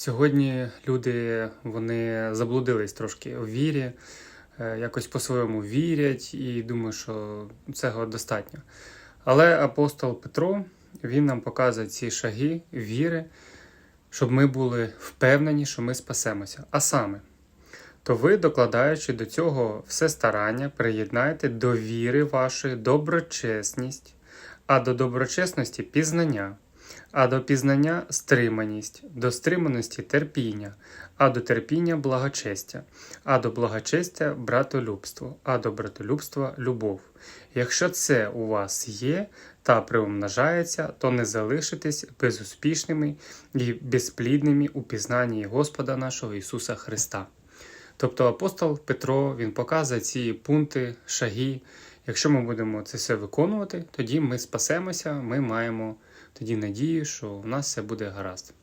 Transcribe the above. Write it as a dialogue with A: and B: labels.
A: Сьогодні люди вони заблудились трошки у вірі, е, якось по-своєму вірять і думаю, що цього достатньо. Але апостол Петро він нам показує ці шаги віри, щоб ми були впевнені, що ми спасемося. А саме, то ви, докладаючи до цього все старання, приєднайте до віри вашої доброчесність, а до доброчесності пізнання, а до пізнання стриманість, до стриманості терпіння, а до терпіння благочестя, а до благочестя братолюбство, а до братолюбства любов. Якщо це у вас є та приумножається, то не залишитесь безуспішними і безплідними у пізнанні Господа нашого Ісуса Христа. Тобто апостол Петро він показує ці пункти, шаги. Якщо ми будемо це все виконувати, тоді ми спасемося, ми маємо тоді надію, що у нас все буде гаразд.